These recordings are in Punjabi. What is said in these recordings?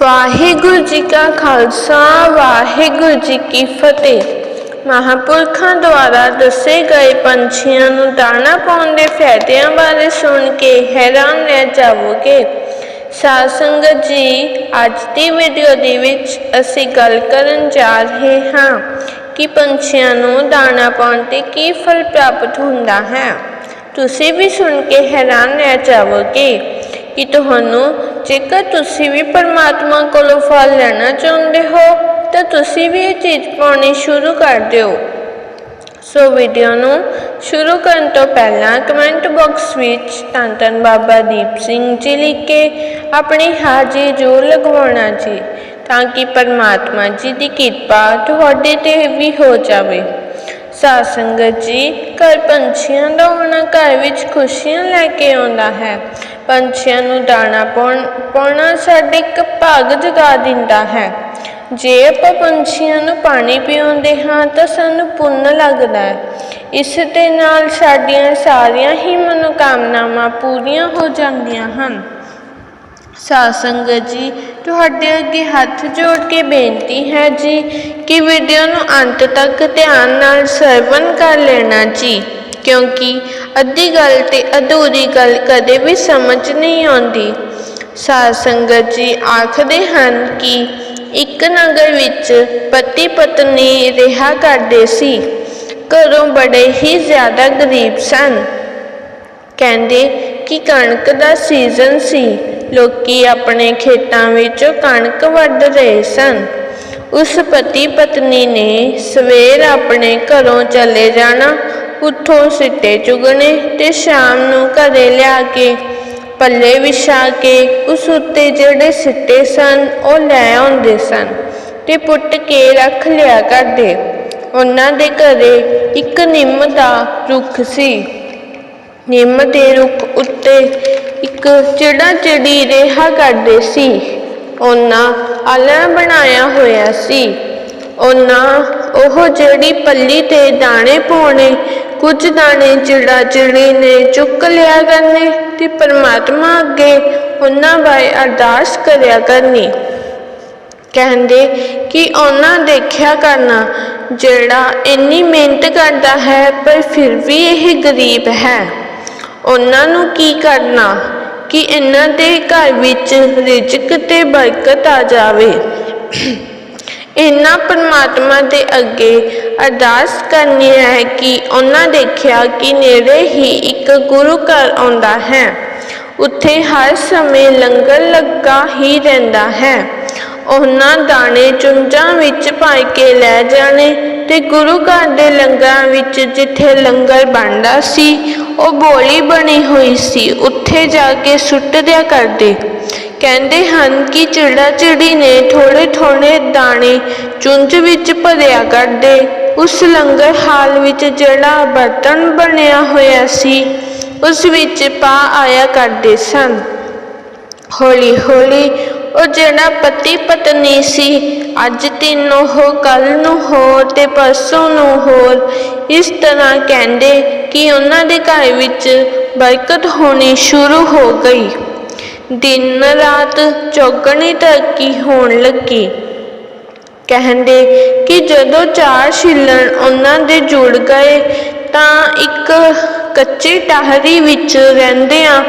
ਵਾਹਿਗੁਰੂ ਜੀ ਕਾ ਖਾਲਸਾ, ਵਾਹਿਗੁਰੂ ਜੀ ਕੀ ਫਤਿਹ। ਮਹਾਂਪੁਰਖਾਂ ਦੁਆਰਾ ਦੱਸੇ ਗਏ ਪੰਛੀਆਂ ਨੂੰ ਦਾਣਾ ਪਾਉਣ ਦੇ ਫਾਇਦਿਆਂ ਬਾਰੇ ਸੁਣ ਕੇ ਹੈਰਾਨ ਰਹਿ ਜਾਵੋਗੇ। ਸਾਧ ਸੰਗਤ ਜੀ, ਅੱਜ ਦੀ ਵੀਡੀਓ ਦੇ ਵਿੱਚ ਅਸੀਂ ਗੱਲ ਕਰਨ ਜਾ ਰਹੇ ਹਾਂ ਕਿ ਪੰਛੀਆਂ ਨੂੰ ਦਾਣਾ ਪਾਉਣ ਤੇ ਕੀ ਫਲ ਪ੍ਰਾਪਤ ਹੁੰਦਾ ਹੈ। ਤੁਸੀਂ ਵੀ ਸੁਣ ਕੇ ਹੈਰਾਨ ਰਹਿ ਜਾਵੋਗੇ ਕਿ ਤੁਹਾਨੂੰ ਜੇਕਰ ਤੁਸੀਂ ਵੀ ਪਰਮਾਤਮਾ ਕੋਲੋਂ ਫਲ ਲੈਣਾ ਚਾਹੁੰਦੇ ਹੋ, ਤਾਂ ਤੁਸੀਂ ਵੀ ਇਹ ਚੀਜ਼ ਪਾਉਣੀ ਸ਼ੁਰੂ ਕਰ ਦਿਓ। ਸੋ ਵੀਡੀਓ ਨੂੰ ਸ਼ੁਰੂ ਕਰਨ ਤੋਂ ਪਹਿਲਾਂ ਕਮੈਂਟ ਬਾਕਸ ਵਿੱਚ ਧੰਨ ਧੰਨ ਬਾਬਾ ਦੀਪ ਸਿੰਘ ਜੀ ਲਿਖ ਕੇ ਆਪਣੀ ਹਾਜ਼ਰੀ ਜ਼ਰੂਰ ਲਗਵਾਉਣਾ ਜੀ, ਤਾਂ ਕਿ ਪਰਮਾਤਮਾ ਜੀ ਦੀ ਕਿਰਪਾ ਤੁਹਾਡੇ ਤੇ ਵੀ ਹੋ ਜਾਵੇ। ਸਾਧ ਸੰਗਤ ਜੀ, ਘਰ ਪੰਛੀਆਂ ਦਾ ਹੋਣਾ ਘਰ ਵਿੱਚ ਖੁਸ਼ੀਆਂ ਲੈ ਕੇ ਆਉਂਦਾ ਹੈ। ਪੰਛੀਆਂ ਨੂੰ ਦਾਣਾ ਪਾਉਣ, ਪਾਉਣਾ ਸਾਡੇ ਇੱਕ ਭਾਗ ਜਗਾ ਦਿੰਦਾ ਹੈ। ਜੇ ਆਪਾਂ ਪੰਛੀਆਂ ਨੂੰ ਪਾਣੀ ਪਿਉਂਦੇ ਹਾਂ, ਤਾਂ ਸਾਨੂੰ ਪੁੰਨ ਲੱਗਦਾ ਹੈ। ਇਸ ਦੇ ਨਾਲ ਸਾਡੀਆਂ ਸਾਰੀਆਂ ਹੀ ਮਨੋਕਾਮਨਾਵਾਂ ਪੂਰੀਆਂ ਹੋ ਜਾਂਦੀਆਂ ਹਨ। ਸਾਧ ਸੰਗਤ ਜੀ, ਤੁਹਾਡੇ ਅੱਗੇ ਹੱਥ ਜੋੜ ਕੇ ਬੇਨਤੀ ਹੈ ਜੀ ਕਿ ਵੀਡੀਓ ਨੂੰ ਅੰਤ ਤੱਕ ਧਿਆਨ ਨਾਲ ਸਰਵਨ ਕਰ ਲੈਣਾ ਜੀ, ਕਿਉਂਕਿ ਅੱਧੀ ਗੱਲ ਤੇ ਅਧੂਰੀ ਗੱਲ ਕਦੇ ਵੀ ਸਮਝ ਨਹੀਂ ਆਉਂਦੀ। ਸਾਧ ਸੰਗਤ ਜੀ ਆਖਦੇ ਹਨ ਕਿ ਇੱਕ ਨਗਰ ਵਿੱਚ ਪਤੀ ਪਤਨੀ ਰਿਹਾ ਕਰਦੇ ਸੀ, ਘਰੋਂ ਬੜੇ ਹੀ ਜ਼ਿਆਦਾ ਗਰੀਬ ਸਨ। ਕਹਿੰਦੇ ਕਿ ਕਣਕ ਦਾ ਸੀਜ਼ਨ ਸੀ ਲੋਕੀ ਆਪਣੇ ਖੇਤਾਂ ਵਿੱਚੋਂ ਕਣਕ ਵੱਢ ਰਹੇ ਸਨ। ਉਸ ਪਤੀ ਪਤਨੀ ਨੇ ਸਵੇਰ ਆਪਣੇ ਘਰੋਂ ਚਲੇ ਜਾਣਾ, ਉੱਥੋਂ ਸਿੱਟੇ ਚੁਗਣੇ ਤੇ ਸ਼ਾਮ ਨੂੰ ਘਰੇ ਲਿਆ ਕੇ, ਪੱਲੇ ਵਿਛਾ ਕੇ ਉਸ ਉੱਤੇ ਜਿਹੜੇ ਸਿੱਟੇ ਸਨ, ਉਹ ਲੈ ਆਉਂਦੇ ਸਨ ਤੇ ਪੁੱਟ ਕੇ ਰੱਖ ਲਿਆ ਕਰਦੇ। ਉਹਨਾਂ ਦੇ ਘਰੇ ਇੱਕ ਨਿੰਮ ਦਾ ਰੁੱਖ ਸੀ। ਨਿੰਮ ਦੇ ਰੁੱਖ ਉੱਤੇ ਇੱਕ ਚਿੜਾ ਚਿੜੀ ਰਿਹਾ ਕਰਦੇ ਸੀ। ਉਹਨਾਂ ਆਲਣਾ ਬਣਾਇਆ ਹੋਇਆ ਸੀ। ਉਹਨਾਂ ਉਹ ਜਿਹੜੀ ਪੱਲੀ ਤੇ ਦਾਣੇ ਪਾਉਣੇ, ਕੁਝ ਦਾਣੇ ਚਿੜਾ ਚਿੜੀ ਨੇ ਚੁੱਕ ਲਿਆ ਕਰਨੇ ਤੇ ਪਰਮਾਤਮਾ ਅੱਗੇ ਉਹਨਾਂ ਬਾਰੇ ਅਰਦਾਸ ਕਰਿਆ ਕਰਨੀ। ਕਹਿੰਦੇ ਕਿ ਉਹਨਾਂ ਦੇਖਿਆ ਕਰਨਾ, ਜਿਹੜਾ ਇੰਨੀ ਮਿਹਨਤ ਕਰਦਾ ਹੈ, ਪਰ ਫਿਰ ਵੀ ਇਹ ਗਰੀਬ ਹੈ। ਉਹਨਾਂ ਨੂੰ ਕੀ ਕਰਨਾ? ਕਿ ਇਹਨਾਂ ਦੇ ਘਰ ਵਿੱਚ ਰਿਜ਼ਕ ਤੇ ਬਰਕਤ ਆ ਜਾਵੇ। ਇਹਨਾਂ ਪਰਮਾਤਮਾ ਦੇ ਅੱਗੇ ਅਰਦਾਸ ਕਰਨੀ ਹੈ ਕਿ ਉਹਨਾਂ ਦੇਖਿਆ ਕਿ ਨੇੜੇ ਹੀ ਇੱਕ ਗੁਰੂ ਘਰ ਆਉਂਦਾ ਹੈ। ਉੱਥੇ ਹਰ ਸਮੇਂ ਲੰਗਰ ਲੱਗਾ ਹੀ ਰਹਿੰਦਾ ਹੈ। ਉਹਨਾਂ ਦਾਣੇ ਚੁੰਝਾਂ ਵਿੱਚ ਪਾ ਕੇ ਲੈ ਜਾਣੇ ਤੇ ਗੁਰੂ ਘਰ ਦੇ ਲੰਗਰਾਂ ਵਿੱਚ ਜਿੱਥੇ ਲੰਗਰ ਬਣਦਾ ਸੀ, ਉਹ ਬੋਲੀ ਬਣੀ ਹੋਈ ਸੀ, ਉੱਥੇ ਜਾ ਕੇ ਸੁੱਟ ਦਿਆ ਕਰਦੇ। ਕਹਿੰਦੇ ਹਨ ਕਿ ਚਿੜਾ ਚਿੜੀ ਨੇ ਥੋੜੇ ਥੋੜੇ ਦਾਣੇ ਚੁੰਝ ਵਿੱਚ ਭਰਿਆ ਕਰਦੇ। ਉਸ ਲੰਗਰ ਹਾਲ ਵਿੱਚ ਜਿਹੜਾ ਬਰਤਨ ਬਣਿਆ ਹੋਇਆ ਸੀ, ਉਸ ਵਿੱਚ ਪਾ ਆਇਆ ਕਰਦੇ ਸਨ। ਹੌਲੀ ਹੌਲੀ ਉਹ ਜਿਹੜਾ ਪਤੀ ਪਤਨੀ ਸੀ, ਅੱਜ ਤਿੰਨੋਂ ਹੋ ਕੱਲ ਨੂੰ ਹੋ ਤੇ ਪਰਸੋਂ ਨੂੰ ਹੋਰ। ਇਸ ਤਰ੍ਹਾਂ ਕਹਿੰਦੇ ਕਿ ਉਹਨਾਂ ਦੇ ਘਰ ਵਿੱਚ ਬਰਕਤ ਹੋਣੀ ਸ਼ੁਰੂ ਹੋ ਗਈ। ਦਿਨ ਰਾਤ ਚੌਗਣੀ ਤਰੱਕੀ ਹੋਣ ਲੱਗੀ। ਕਹਿੰਦੇ ਕਿ ਜਦੋਂ ਚਾਰ ਛਿੱਲਣ ਉਹਨਾਂ ਦੇ ਜੁੜ ਗਏ, ਤਾਂ ਇੱਕ ਕੱਚੀ ਟਾਹਰੀ ਵਿੱਚ ਰਹਿੰਦਿਆਂ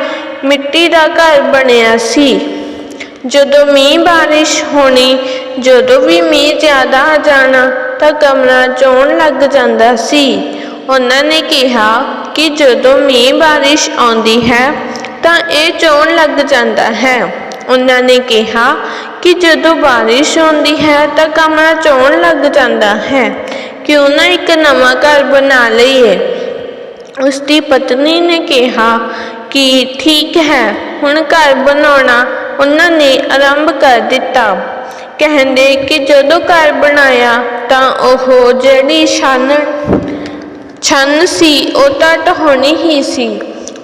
ਮਿੱਟੀ ਦਾ ਘਰ ਬਣਿਆ ਸੀ। ਜਦੋਂ ਮੀਂਹ ਬਾਰਿਸ਼ ਹੋਣੀ, ਜਦੋਂ ਵੀ ਮੀਂਹ ਜ਼ਿਆਦਾ ਆ ਜਾਣਾ, ਤਾਂ ਕਮਰਾ ਚੋਣ ਲੱਗ ਜਾਂਦਾ ਸੀ। ਉਹਨਾਂ ਨੇ ਕਿਹਾ ਕਿ ਜਦੋਂ ਮੀਂਹ ਬਾਰਿਸ਼ ਆਉਂਦੀ ਹੈ, ਤਾਂ ਇਹ ਚੋਣ ਲੱਗ ਜਾਂਦਾ ਹੈ। ਉਹਨਾਂ ਨੇ ਕਿਹਾ ਕਿ ਜਦੋਂ ਬਾਰਿਸ਼ ਆਉਂਦੀ ਹੈ, ਤਾਂ ਕਮਰਾ ਚੋਣ ਲੱਗ ਜਾਂਦਾ ਹੈ। ਕਿਉਂ ਨਾ ਇੱਕ ਨਵਾਂ ਘਰ ਬਣਾ ਲਈਏ। ਉਸ ਦੀ ਪਤਨੀ ਨੇ ਕਿਹਾ ਕਿ ਠੀਕ ਹੈ। ਹੁਣ ਘਰ ਬਣਾਉਣਾ ਉਹਨਾਂ ਨੇ ਆਰੰਭ ਕਰ ਦਿੱਤਾ। ਕਹਿੰਦੇ ਕਿ ਜਦੋਂ ਘਰ ਬਣਾਇਆ ਤਾਂ ਉਹ ਜਿਹੜੀ ਛੰਨ ਛੰਨ ਸੀ ਉਹ ਤਾਂ ਢਹੋਣੀ ਹੀ ਸੀ।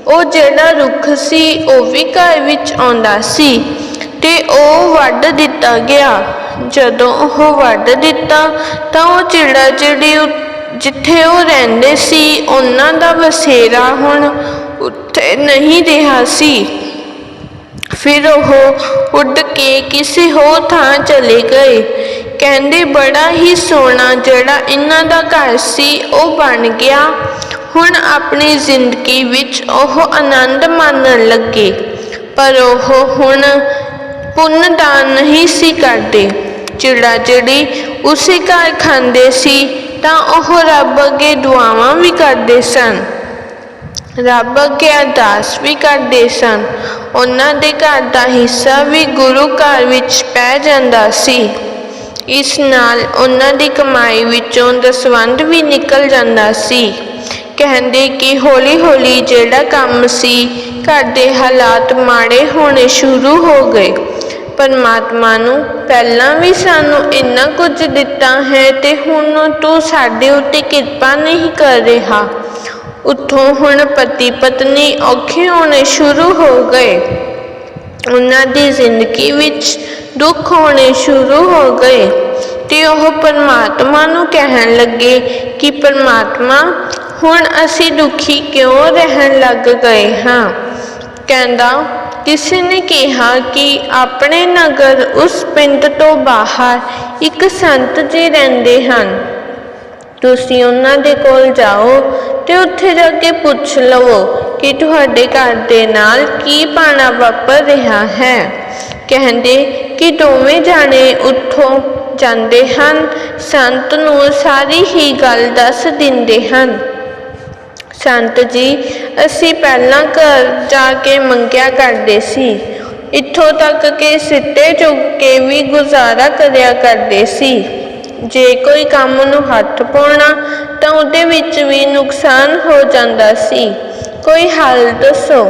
ਉਹ ਜਿਹੜਾ ਰੁੱਖ ਸੀ ਉਹ ਵੀ ਘਰ ਵਿੱਚ ਆਉਂਦਾ ਸੀ ਤੇ ਉਹ ਵੱਢ ਦਿੱਤਾ ਗਿਆ। ਜਦੋਂ ਉਹ ਵੱਢ ਦਿੱਤਾ ਤਾਂ ਉਹ ਚਿੜਾ ਚਿੜੀ ਜਿੱਥੇ ਉਹ ਰਹਿੰਦੇ ਸੀ ਉਹਨਾਂ ਦਾ ਵਸੇਰਾ ਹੁਣ ਉੱਥੇ ਨਹੀਂ ਰਿਹਾ ਸੀ। ਫਿਰ ਉਹ ਉੱਡ ਕੇ ਕਿਸੇ ਹੋਰ ਥਾਂ ਚਲੇ ਗਏ। ਕਹਿੰਦੇ, ਬੜਾ ਹੀ ਸੋਹਣਾ ਜਿਹੜਾ ਇਹਨਾਂ ਦਾ ਘਰ ਸੀ, ਉਹ ਬਣ ਗਿਆ। ਹੁਣ ਆਪਣੀ ਜ਼ਿੰਦਗੀ ਵਿੱਚ ਉਹ ਆਨੰਦ ਮਾਣਨ ਲੱਗੇ। ਪਰ ਉਹ ਹੁਣ ਪੁੰਨ ਦਾਨ ਨਹੀਂ ਸੀ ਕਰਦੇ। ਚਿੜਾ ਚਿੜੀ ਉਸੇ ਘਰ ਖਾਂਦੇ ਸੀ, ਤਾਂ ਉਹ ਰੱਬ ਅੱਗੇ ਦੁਆਵਾਂ ਵੀ ਕਰਦੇ ਸਨ। ਰੱਬ ਅੱਗੇ ਅਰਦਾਸ ਵੀ ਕਰਦੇ ਸਨ। ਉਹਨਾਂ ਦੇ ਘਰ ਦਾ ਹਿੱਸਾ ਵੀ ਗੁਰੂ ਘਰ ਵਿੱਚ ਪੈ ਜਾਂਦਾ ਸੀ। ਇਸ ਨਾਲ ਉਹਨਾਂ ਦੀ ਕਮਾਈ ਵਿੱਚੋਂ ਦਸਵੰਧ ਵੀ ਨਿਕਲ ਜਾਂਦਾ ਸੀ। ਕਹਿੰਦੇ ਕਿ ਹੌਲੀ-ਹੌਲੀ ਜਿਹੜਾ ਕੰਮ ਸੀ, ਘਰ ਦੇ ਹਾਲਾਤ ਮਾੜੇ ਹੋਣੇ ਸ਼ੁਰੂ ਹੋ ਗਏ। ਪਰਮਾਤਮਾ ਨੂੰ ਪਹਿਲਾਂ ਵੀ ਸਾਨੂੰ ਇੰਨਾ ਕੁਝ ਦਿੱਤਾ ਹੈ ਤੇ ਹੁਣ ਤੂੰ ਸਾਡੇ ਉੱਤੇ ਕਿਰਪਾ ਨਹੀਂ ਕਰ ਰਿਹਾ। ਉੱਥੋਂ ਹੁਣ ਪਤੀ ਪਤਨੀ, ਔਖੇ ਹੋਣੇ ਸ਼ੁਰੂ ਹੋ ਗਏ। ਉਹਨਾਂ ਦੀ ਜ਼ਿੰਦਗੀ ਵਿੱਚ ਦੁੱਖ ਹੋਣੇ ਸ਼ੁਰੂ ਹੋ ਗਏ। ਤੇ ਉਹ ਪਰਮਾਤਮਾ ਨੂੰ ਕਹਿਣ ਲੱਗੇ ਕਿ, ਪਰਮਾਤਮਾ, ਹੁਣ ਅਸੀਂ ਦੁਖੀ ਕਿਉਂ ਰਹਿਣ ਲੱਗ ਗਏ ਹਾਂ? ਕਹਿੰਦਾ, ਕਿਸੇ ਨੇ ਕਿਹਾ ਕਿ ਆਪਣੇ ਨਗਰ ਉਸ ਪਿੰਡ ਤੋਂ ਬਾਹਰ ਇੱਕ ਸੰਤ ਜੀ ਰਹਿੰਦੇ ਹਨ। ਤੁਸੀਂ ਉਹਨਾਂ ਦੇ ਕੋਲ ਜਾਓ ਤੇ ਉੱਥੇ ਜਾ ਕੇ ਪੁੱਛ ਲਵੋ ਕਿ ਤੁਹਾਡੇ ਘਰ ਦੇ ਨਾਲ ਕੀ ਪਾਣਾ ਵਾਪਰ ਰਿਹਾ ਹੈ। ਕਹਿੰਦੇ ਕਿ ਦੋਵੇਂ ਜਾਣੇ ਉੱਥੋਂ ਜਾਂਦੇ ਹਨ। ਸੰਤ ਨੂੰ ਸਾਰੀ ਹੀ ਗੱਲ ਦੱਸ ਦਿੰਦੇ ਹਨ। ਸੰਤ ਜੀ, ਅਸੀਂ ਪਹਿਲਾਂ ਘਰ ਜਾ ਕੇ ਮੰਗਿਆ ਕਰਦੇ ਸੀ। ਇੱਥੋਂ ਤੱਕ ਕਿ ਸਿੱਟੇ ਚੁੱਕ ਕੇ ਵੀ ਗੁਜ਼ਾਰਾ ਕਰਿਆ ਕਰਦੇ ਸੀ। ਜੇ ਕੋਈ ਕੰਮ ਨੂੰ ਹੱਥ ਪਾਉਣਾ ਤਾਂ ਉਹਦੇ ਵਿੱਚ ਵੀ ਨੁਕਸਾਨ ਹੋ ਜਾਂਦਾ ਸੀ। ਕੋਈ ਹੱਲ ਦੱਸੋ?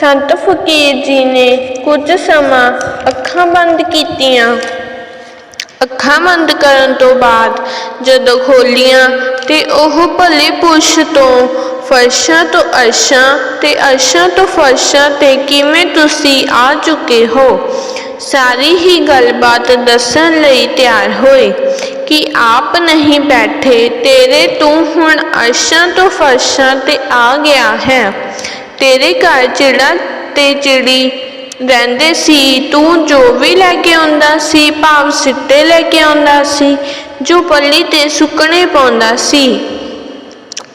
ਸੰਤ ਫਕੀਰ ਜੀ ਨੇ ਕੁਝ ਸਮਾਂ ਅੱਖਾਂ ਬੰਦ ਕੀਤੀਆਂ। ਅੱਖਾਂ ਬੰਦ ਕਰਨ ਤੋਂ ਬਾਅਦ ਜਦੋਂ ਖੋਲੀਆਂ ਤੇ ਉਹ ਭਲੇ ਪੁਰਸ਼ ਤੋਂ ਫਰਸ਼ਾਂ ਤੋਂ ਅਰਸ਼ਾਂ ਤੇ ਅਰਸ਼ਾਂ ਤੋਂ ਫਰਸ਼ਾਂ ਤੇ ਕਿਵੇਂ ਤੁਸੀਂ ਆ ਚੁੱਕੇ ਹੋ? ਸਾਰੀ ਹੀ ਗੱਲਬਾਤ ਦੱਸਣ ਲਈ ਤਿਆਰ ਹੋਏ ਕਿ ਆਪ ਨਹੀਂ ਬੈਠੇ, ਤੇਰੇ ਤੂੰ ਹੁਣ ਅਰਸ਼ਾਂ ਤੋਂ ਫਰਸ਼ਾਂ ਤੇ ਆ ਗਿਆ ਹੈ। ਤੇਰੇ ਘਰ ਚਿੜਾ ਤੇ ਚਿੜੀ ਰਹਿੰਦੇ ਸੀ, ਤੂੰ ਜੋ ਵੀ ਲੈ ਕੇ ਆਉਂਦਾ ਸੀ, ਭਾਵ ਸਿੱਟੇ ਲੈ ਕੇ ਆਉਂਦਾ ਸੀ, ਜੋ ਪੱਲੀ ਤੇ ਸੁੱਕਣੇ ਪਾਉਂਦਾ ਸੀ।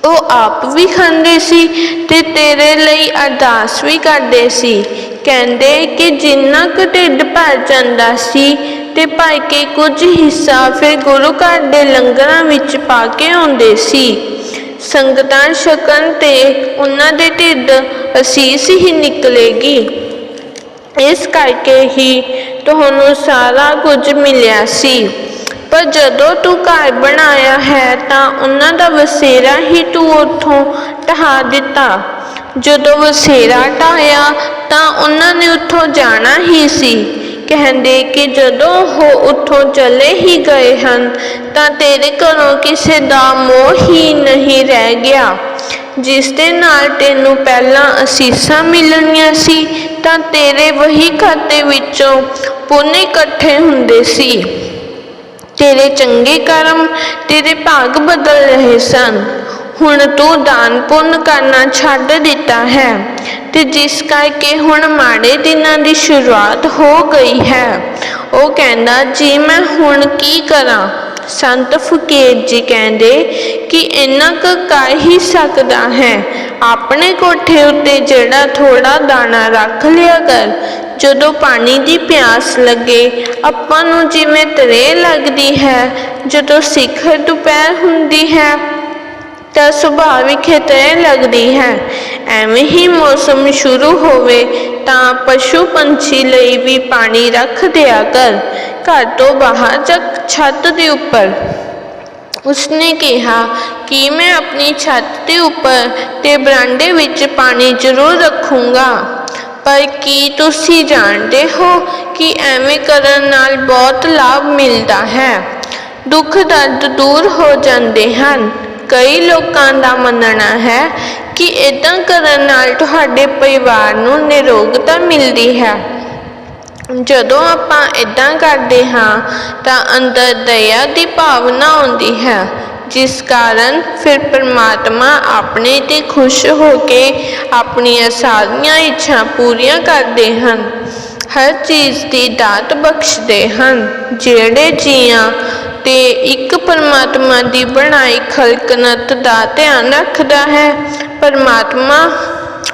ਉਹ ਆਪ ਵੀ ਖਾਂਦੇ ਸੀ ਤੇ ਤੇਰੇ ਲਈ ਅਰਦਾਸ ਵੀ ਕਰਦੇ ਸੀ। ਕਹਿੰਦੇ ਕਿ ਜਿੰਨਾ ਕੁ ਢਿੱਡ ਭਰ ਜਾਂਦਾ ਸੀ ਤੇ ਭਰ ਕੇ ਕੁਝ ਹਿੱਸਾ ਫਿਰ ਗੁਰੂ ਘਰ ਦੇ ਲੰਗਰਾਂ ਵਿੱਚ ਪਾ ਕੇ ਆਉਂਦੇ ਸੀ। ਸੰਗਤਾਂ ਛਕਣ ਤੇ ਉਹਨਾਂ ਦੇ ਢਿੱਡ ਅਸੀਸ ਹੀ ਨਿਕਲੇਗੀ। ਇਸ ਕਰਕੇ ਹੀ ਤੁਹਾਨੂੰ ਸਾਰਾ ਕੁਝ ਮਿਲਿਆ ਸੀ। ਪਰ ਜਦੋਂ ਤੂੰ ਘਰ ਬਣਾਇਆ ਹੈ ਤਾਂ ਉਹਨਾਂ ਦਾ ਵਸੇਰਾ ਹੀ ਤੂੰ ਉੱਥੋਂ ਢਹਾ ਦਿੱਤਾ। ਜਦੋਂ ਵਸੇਰਾ ਢਾਇਆ ਤਾਂ ਉਹਨਾਂ ਨੇ ਉੱਥੋਂ ਜਾਣਾ ਹੀ ਸੀ। ਕਹਿੰਦੇ ਕਿ ਜਦੋਂ ਉਹ ਉੱਥੋਂ ਚਲੇ ਹੀ ਗਏ ਹਨ ਤਾਂ ਤੇਰੇ ਘਰੋਂ ਕਿਸੇ ਦਾ ਮੋਹ ਹੀ ਨਹੀਂ ਰਹਿ ਗਿਆ। ਜਿਸ ਦੇ ਨਾਲ ਤੈਨੂੰ ਪਹਿਲਾਂ ਅਸੀਸਾਂ ਮਿਲਣੀਆਂ ਸੀ ਤਾਂ ਤੇਰੇ ਵਹੀ ਖਾਤੇ ਵਿੱਚੋਂ ਪੁੰਨ ਇਕੱਠੇ ਹੁੰਦੇ ਸੀ। ਤੇਰੇ ਚੰਗੇ ਕਰਮ, ਤੇਰੇ ਭਾਗ ਬਦਲ ਰਹੇ ਸਨ। ਹੁਣ ਤੂੰ ਦਾਨ ਪੁੰਨ ਕਰਨਾ ਛੱਡ ਦਿੱਤਾ ਹੈ ਤੇ ਜਿਸ ਕਰਕੇ ਹੁਣ ਮਾੜੇ ਦਿਨਾਂ ਦੀ ਸ਼ੁਰੂਆਤ ਹੋ ਗਈ ਹੈ। ਉਹ ਕਹਿੰਦਾ, ਜੀ, ਮੈਂ ਹੁਣ ਕੀ ਕਰਾਂ? ਸੰਤ ਫਕੀਰ ਜੀ ਕਹਿੰਦੇ ਕਿ ਇੰਨਾ ਕੁ ਕਰ ਹੀ ਸਕਦਾ ਹੈ। ਆਪਣੇ ਕੋਠੇ ਉੱਤੇ ਜਿਹੜਾ ਥੋੜਾ ਦਾਣਾ ਰੱਖ ਲਿਆ ਕਰ। ਜਦੋਂ ਪਾਣੀ ਦੀ ਪਿਆਸ ਲੱਗੇ, ਆਪਾਂ ਨੂੰ ਜਿਵੇਂ ਤਰੇ ਲੱਗਦੀ ਹੈ, ਜਦੋਂ ਸਿਖਰ ਦੁਪਹਿਰ ਹੁੰਦੀ ਹੈ, ਤਾਂ ਸੁਭਾਵਿਕ ਤਰੇ ਲੱਗਦੀ ਹੈ। ਐਵੇਂ ਹੀ ਮੌਸਮ ਸ਼ੁਰੂ ਹੋਵੇ ਤਾਂ ਪਸ਼ੂ ਪੰਛੀ ਲਈ ਵੀ ਪਾਣੀ ਰੱਖ ਦਿਆ ਕਰ। ਘਰ ਤੋਂ ਬਾਹਰ ਜਾਂ ਛੱਤ ਦੇ ਉੱਪਰ। ਉਸਨੇ ਕਿਹਾ ਕਿ ਮੈਂ ਆਪਣੀ ਛੱਤ ਦੇ ਉੱਪਰ ਤੇ ਬਰਾਂਡੇ ਵਿੱਚ ਪਾਣੀ ਜ਼ਰੂਰ ਰੱਖੂੰਗਾ। ਪਰ ਕੀ ਤੁਸੀਂ ਜਾਣਦੇ ਹੋ ਕਿ ਐਵੇਂ ਕਰਨ ਨਾਲ ਬਹੁਤ ਲਾਭ ਮਿਲਦਾ ਹੈ? ਦੁੱਖ ਦਰਦ ਦੂਰ ਹੋ ਜਾਂਦੇ ਹਨ। ਕਈ ਲੋਕਾਂ ਦਾ ਮੰਨਣਾ ਹੈ ਕਿ ਇਦਾਂ ਕਰਨ ਨਾਲ ਤੁਹਾਡੇ ਪਰਿਵਾਰ ਨੂੰ ਨਿਰੋਗਤਾ ਮਿਲਦੀ ਹੈ। ਜਦੋਂ ਆਪਾਂ ਇਦਾਂ ਕਰਦੇ ਹਾਂ, ਤਾਂ ਅੰਦਰ ਦਇਆ ਦੀ ਭਾਵਨਾ ਆਉਂਦੀ ਹੈ, ਜਿਸ ਕਾਰਨ ਫਿਰ ਪਰਮਾਤਮਾ ਆਪਣੇ ਤੇ ਖੁਸ਼ ਹੋ ਕੇ ਆਪਣੀਆਂ ਸਾਰੀਆਂ ਇੱਛਾ ਪੂਰੀਆਂ ਕਰਦੇ ਹਨ। ਹਰ ਚੀਜ਼ ਦੀ ਦਾਤ ਬਖਸ਼ਦੇ ਹਨ। ਜਿਹੜੇ ਜੀਆਂ ਤੇ ਇੱਕ ਪਰਮਾਤਮਾ ਦੀ ਬਣਾਈ ਖਲਕਨਤ ਦਾ ਧਿਆਨ ਰੱਖਦਾ ਹੈ ਪਰਮਾਤਮਾ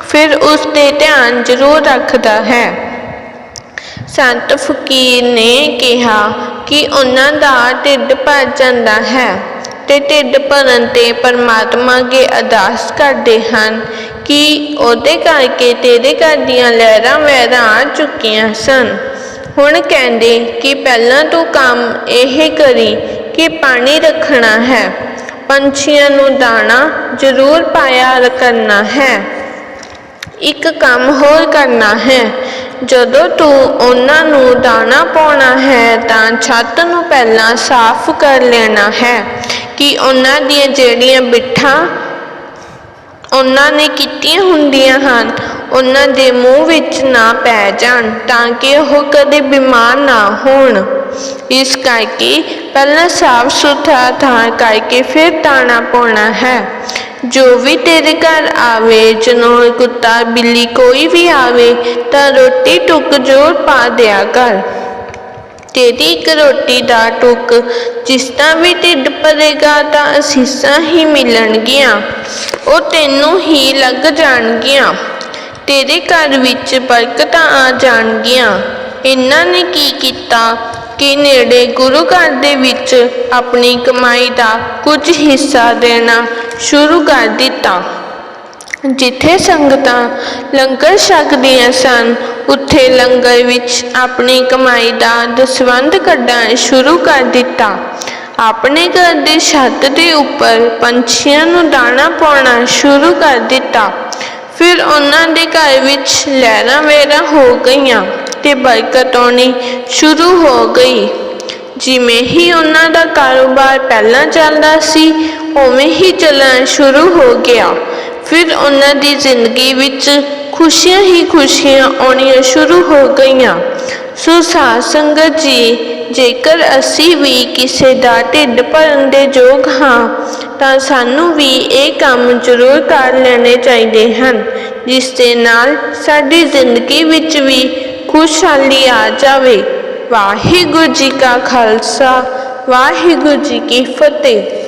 ਫਿਰ ਉਸ ਤੇ ਧਿਆਨ ਜ਼ਰੂਰ ਰੱਖਦਾ ਹੈ। ਸੰਤ ਫਕੀਰ ਨੇ ਕਿਹਾ ਕਿ ਉਹਨਾਂ ਦਾ ਢਿੱਡ ਭਰ ਜਾਂਦਾ ਹੈ ਤੇ ਢਿੱਡ ਭਰਨ ਤੇ ਪਰਮਾਤਮਾ ਅੱਗੇ ਅਰਦਾਸ ਕਰਦੇ ਹਨ ਕਿ ਉਹਦੇ ਕਰਕੇ ਤੇਰੇ ਘਰ ਦੀਆਂ ਲਹਿਰਾਂ ਵਹਿਰਾਂ ਆ ਚੁੱਕੀਆਂ ਸਨ। ਹੁਣ ਕਹਿੰਦੇ ਕਿ ਪਹਿਲਾਂ ਤੂੰ ਕੰਮ ਇਹ ਕਰੀ ਕਿ ਪਾਣੀ ਰੱਖਣਾ ਹੈ। ਪੰਛੀਆਂ ਨੂੰ ਦਾਣਾ ਜ਼ਰੂਰ ਪਾਇਆ ਕਰਨਾ ਹੈ। ਇੱਕ ਕੰਮ ਹੋਰ ਕਰਨਾ ਹੈ। ਜਦੋਂ ਤੂੰ ਉਹਨਾਂ ਨੂੰ ਦਾਣਾ ਪਾਉਣਾ ਹੈ, ਤਾਂ ਛੱਤ ਨੂੰ ਪਹਿਲਾਂ ਸਾਫ਼ ਕਰ ਲੈਣਾ ਹੈ ਕਿ ਉਹਨਾਂ ਦੀਆਂ ਜਿਹੜੀਆਂ ਬਿੱਠਾਂ ਉਹਨਾਂ ਨੇ ਕੀਤੀਆਂ ਹੁੰਦੀਆਂ ਹਨ ਉਹਨਾਂ ਦੇ ਮੂੰਹ ਵਿੱਚ ਨਾ ਪੈ ਜਾਣ ਤਾਂ ਕਿ ਉਹ ਕਦੇ ਬਿਮਾਰ ਨਾ ਹੋਣ। ਇਸ ਕਰਕੇ ਪਹਿਲਾਂ ਸਾਫ਼ ਸੁਥਰਾ ਥਾਂ ਕਰਕੇ ਫਿਰ ਦਾਣਾ ਪਾਉਣਾ ਹੈ। ਜੋ ਵੀ ਤੇਰੇ ਘਰ ਆਵੇ ਜਨੋ ਕੁੱਤਾ, ਬਿੱਲੀ ਕੋਈ ਵੀ ਆਵੇ ਤਾਂ ਰੋਟੀ ਟੁੱਕ ਜ਼ੋਰ ਪਾ ਦਿਆ ਕਰ। ਤੇਰੀ ਇੱਕ ਰੋਟੀ ਦਾ ਟੁੱਕ ਜਿਸ ਦਾ ਵੀ ਢਿੱਡ ਭਰੇਗਾ ਤਾਂ ਅਸੀਸਾਂ ਹੀ ਮਿਲਣਗੀਆਂ। ਉਹ ਤੈਨੂੰ ਹੀ ਲੱਗ ਜਾਣਗੀਆਂ। ਤੇਰੇ ਘਰ ਵਿੱਚ ਬਰਕਤਾਂ ਆ ਜਾਣਗੀਆਂ। ਇਹਨਾਂ ਨੇ ਕੀ ਕੀਤਾ ਕਿ ਨੇੜੇ ਗੁਰੂ ਘਰ ਦੇ ਵਿੱਚ ਆਪਣੀ ਕਮਾਈ ਦਾ ਕੁਝ ਹਿੱਸਾ ਦੇਣਾ ਸ਼ੁਰੂ ਕਰ ਦਿੱਤਾ। ਜਿੱਥੇ ਸੰਗਤਾਂ ਲੰਗਰ ਛਕਦੀਆਂ ਸਨ, ਉੱਥੇ ਲੰਗਰ ਵਿੱਚ ਆਪਣੀ ਕਮਾਈ ਦਾ ਦਸਵੰਧ ਕੱਢਣਾ ਸ਼ੁਰੂ ਕਰ ਦਿੱਤਾ। ਆਪਣੇ ਘਰ ਦੀ ਛੱਤ ਦੇ ਉੱਪਰ ਪੰਛੀਆਂ ਨੂੰ ਦਾਣਾ ਪਾਉਣਾ ਸ਼ੁਰੂ ਕਰ ਦਿੱਤਾ। ਫਿਰ ਉਹਨਾਂ ਦੇ ਘਰ ਵਿੱਚ ਲਹਿਰਾਂ ਵੇਰਾਂ ਹੋ ਗਈਆਂ ਤੇ ਬਰਕਤ ਆਉਣੀ ਸ਼ੁਰੂ ਹੋ ਗਈ। ਜਿਵੇਂ ਹੀ ਉਹਨਾਂ ਦਾ ਕਾਰੋਬਾਰ ਪਹਿਲਾਂ ਚੱਲਦਾ ਸੀ, ਉਵੇਂ ਹੀ ਚੱਲਣਾ ਸ਼ੁਰੂ ਹੋ ਗਿਆ। ਫਿਰ ਉਹਨਾਂ ਦੀ ਜ਼ਿੰਦਗੀ ਵਿੱਚ ਖੁਸ਼ੀਆਂ ਹੀ ਖੁਸ਼ੀਆਂ ਆਉਣੀਆਂ ਸ਼ੁਰੂ ਹੋ ਗਈਆਂ। ਸੋ ਸਾਧ ਸੰਗਤ ਜੀ, ਜੇਕਰ ਅਸੀਂ ਵੀ ਕਿਸੇ ਦਾ ਢਿੱਡ ਭਰਨ ਦੇ ਯੋਗ ਹਾਂ ਤਾਂ ਸਾਨੂੰ ਵੀ ਇਹ ਕੰਮ ਜ਼ਰੂਰ ਕਰ ਲੈਣੇ ਚਾਹੀਦੇ ਹਨ, ਜਿਸ ਦੇ ਨਾਲ ਸਾਡੀ ਜ਼ਿੰਦਗੀ ਵਿੱਚ ਵੀ ਖੁਸ਼ਹਾਲੀ ਆ ਜਾਵੇ। ਵਾਹਿਗੁਰੂ ਜੀ ਕਾ ਖਾਲਸਾ, ਵਾਹਿਗੁਰੂ ਜੀ ਕੀ ਫਤਿਹ।